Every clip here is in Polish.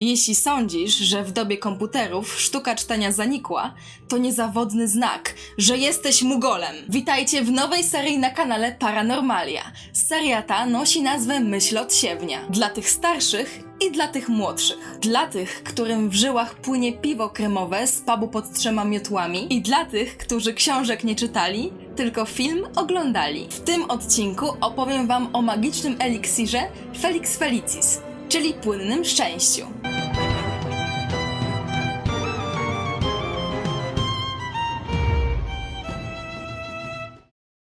Jeśli sądzisz, że w dobie komputerów sztuka czytania zanikła, to niezawodny znak, że jesteś mugolem. Witajcie w nowej serii na kanale Paranormalia. Seria ta nosi nazwę Myśl od siewnia. Dla tych starszych i dla tych młodszych. Dla tych, którym w żyłach płynie piwo kremowe z pubu pod trzema miotłami i dla tych, którzy książek nie czytali, tylko film oglądali. W tym odcinku opowiem wam o magicznym eliksirze Felix Felicis, czyli płynnym szczęściu.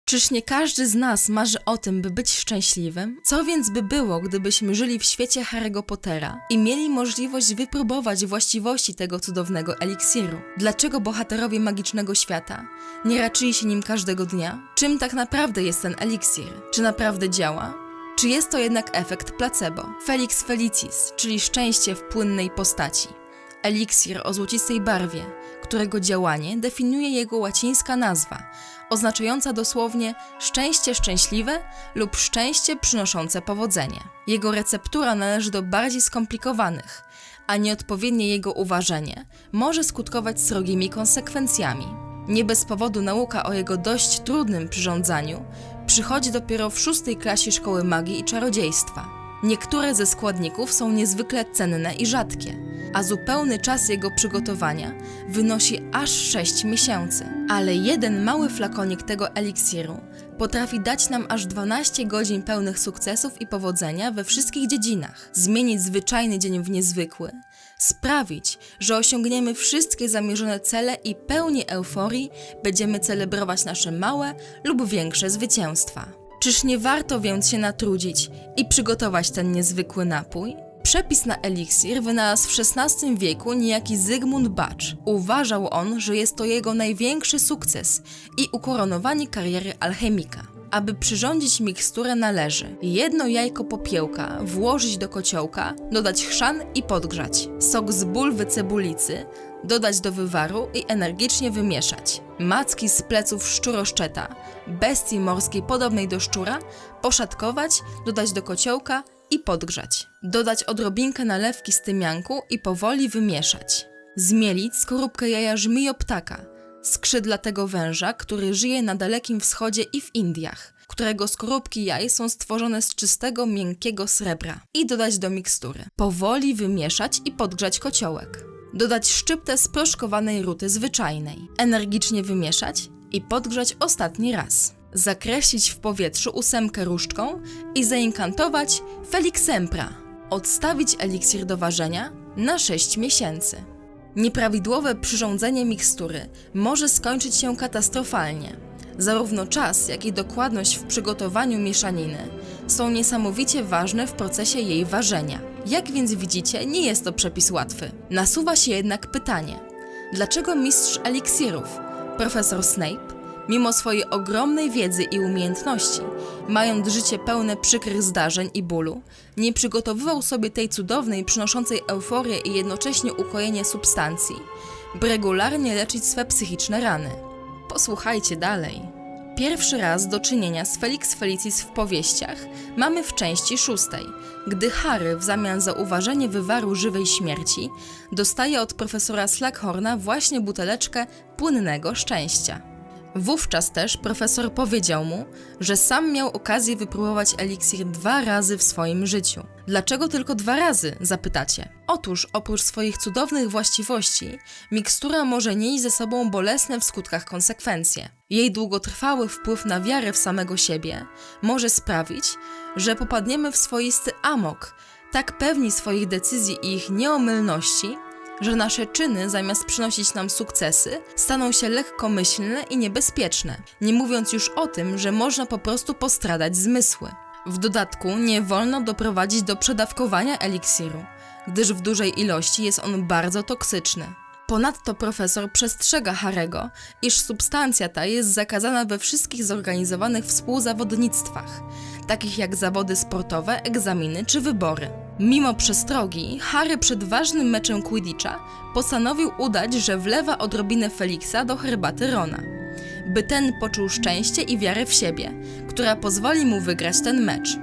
Czyż nie każdy z nas marzy o tym, by być szczęśliwym? Co więc by było, gdybyśmy żyli w świecie Harry'ego Pottera i mieli możliwość wypróbować właściwości tego cudownego eliksiru? Dlaczego bohaterowie magicznego świata nie raczyli się nim każdego dnia? Czym tak naprawdę jest ten eliksir? Czy naprawdę działa? Czy jest to jednak efekt placebo? Felix Felicis, czyli szczęście w płynnej postaci. Eliksir o złocistej barwie, którego działanie definiuje jego łacińska nazwa, oznaczająca dosłownie szczęście szczęśliwe lub szczęście przynoszące powodzenie. Jego receptura należy do bardziej skomplikowanych, a nieodpowiednie jego uważenie może skutkować srogimi konsekwencjami. Nie bez powodu nauka o jego dość trudnym przyrządzaniu przychodzi dopiero w szóstej klasie szkoły magii i czarodziejstwa. Niektóre ze składników są niezwykle cenne i rzadkie, a zupełny czas jego przygotowania wynosi aż 6 miesięcy. Ale jeden mały flakonik tego eliksiru potrafi dać nam aż 12 godzin pełnych sukcesów i powodzenia we wszystkich dziedzinach, zmienić zwyczajny dzień w niezwykły, sprawić, że osiągniemy wszystkie zamierzone cele i pełni euforii będziemy celebrować nasze małe lub większe zwycięstwa. Czyż nie warto więc się natrudzić i przygotować ten niezwykły napój? Przepis na eliksir wynalazł w XVI wieku niejaki Zygmunt Bacz. Uważał on, że jest to jego największy sukces i ukoronowanie kariery alchemika. Aby przyrządzić miksturę należy jedno jajko popiełka włożyć do kociołka, dodać chrzan i podgrzać. Sok z bulwy cebulicy dodać do wywaru i energicznie wymieszać. Macki z pleców szczuroszczeta, bestii morskiej podobnej do szczura, poszatkować, dodać do kociołka i podgrzać. Dodać odrobinkę nalewki z tymianku i powoli wymieszać. Zmielić skorupkę jaja żmijoptaka, skrzydlatego węża, który żyje na Dalekim Wschodzie i w Indiach, którego skorupki jaj są stworzone z czystego, miękkiego srebra i dodać do mikstury. Powoli wymieszać i podgrzać kociołek. Dodać szczyptę sproszkowanej ruty zwyczajnej. Energicznie wymieszać i podgrzać ostatni raz. Zakreślić w powietrzu ósemkę różdżką i zainkantować Felix Sempra. Odstawić eliksir do ważenia na 6 miesięcy. Nieprawidłowe przyrządzenie mikstury może skończyć się katastrofalnie. Zarówno czas, jak i dokładność w przygotowaniu mieszaniny są niesamowicie ważne w procesie jej ważenia. Jak więc widzicie, nie jest to przepis łatwy. Nasuwa się jednak pytanie: dlaczego mistrz eliksirów, profesor Snape, mimo swojej ogromnej wiedzy i umiejętności, mając życie pełne przykrych zdarzeń i bólu, nie przygotowywał sobie tej cudownej, przynoszącej euforię i jednocześnie ukojenie substancji, by regularnie leczyć swe psychiczne rany. Posłuchajcie dalej. Pierwszy raz do czynienia z Felix Felicis w powieściach mamy w części szóstej, gdy Harry w zamian za uważenie wywaru żywej śmierci dostaje od profesora Slughorna właśnie buteleczkę płynnego szczęścia. Wówczas też profesor powiedział mu, że sam miał okazję wypróbować eliksir dwa razy w swoim życiu. Dlaczego tylko dwa razy? zapytacie. Otóż oprócz swoich cudownych właściwości, mikstura może nieść ze sobą bolesne w skutkach konsekwencje. Jej długotrwały wpływ na wiarę w samego siebie może sprawić, że popadniemy w swoisty amok, tak pewni swoich decyzji i ich nieomylności, że nasze czyny, zamiast przynosić nam sukcesy, staną się lekkomyślne i niebezpieczne, nie mówiąc już o tym, że można po prostu postradać zmysły. W dodatku nie wolno doprowadzić do przedawkowania eliksiru, gdyż w dużej ilości jest on bardzo toksyczny. Ponadto profesor przestrzega Harego, iż substancja ta jest zakazana we wszystkich zorganizowanych współzawodnictwach, takich jak zawody sportowe, egzaminy czy wybory. Mimo przestrogi, Harry przed ważnym meczem Quidditcha postanowił udać, że wlewa odrobinę Felixa do herbaty Rona, by ten poczuł szczęście i wiarę w siebie, która pozwoli mu wygrać ten mecz.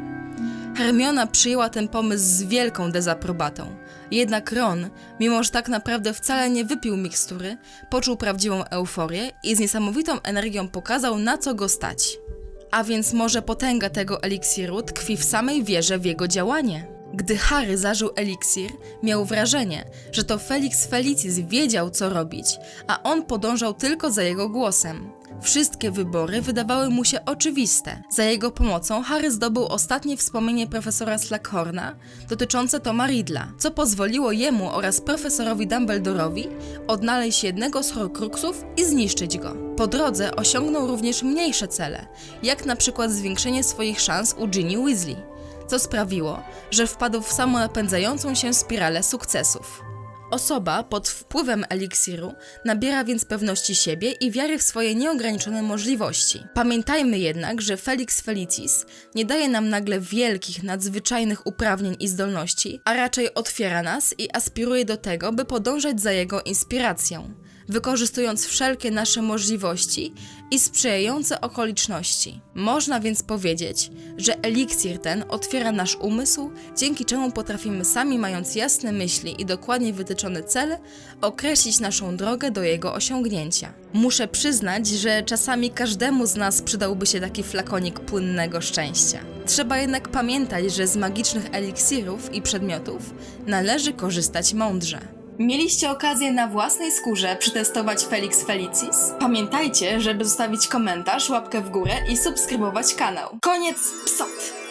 Hermiona przyjęła ten pomysł z wielką dezaprobatą. Jednak Ron, mimo że tak naprawdę wcale nie wypił mikstury, poczuł prawdziwą euforię i z niesamowitą energią pokazał, na co go stać. A więc może potęga tego eliksiru tkwi w samej wierze w jego działanie. Gdy Harry zażył eliksir, miał wrażenie, że to Felix Felicis wiedział, co robić, a on podążał tylko za jego głosem. Wszystkie wybory wydawały mu się oczywiste. Za jego pomocą Harry zdobył ostatnie wspomnienie profesora Slughorna dotyczące Toma Riddla, co pozwoliło jemu oraz profesorowi Dumbledorowi odnaleźć jednego z Horcruxów i zniszczyć go. Po drodze osiągnął również mniejsze cele, jak na przykład zwiększenie swoich szans u Ginny Weasley, co sprawiło, że wpadł w samonapędzającą się spiralę sukcesów. Osoba pod wpływem eliksiru nabiera więc pewności siebie i wiary w swoje nieograniczone możliwości. Pamiętajmy jednak, że Felix Felicis nie daje nam nagle wielkich, nadzwyczajnych uprawnień i zdolności, a raczej otwiera nas i aspiruje do tego, by podążać za jego inspiracją, wykorzystując wszelkie nasze możliwości i sprzyjające okoliczności. Można więc powiedzieć, że eliksir ten otwiera nasz umysł, dzięki czemu potrafimy sami, mając jasne myśli i dokładnie wytyczone cele, określić naszą drogę do jego osiągnięcia. Muszę przyznać, że czasami każdemu z nas przydałby się taki flakonik płynnego szczęścia. Trzeba jednak pamiętać, że z magicznych eliksirów i przedmiotów należy korzystać mądrze. Mieliście okazję na własnej skórze przetestować Felix Felicis? Pamiętajcie, żeby zostawić komentarz, łapkę w górę i subskrybować kanał. Koniec psot!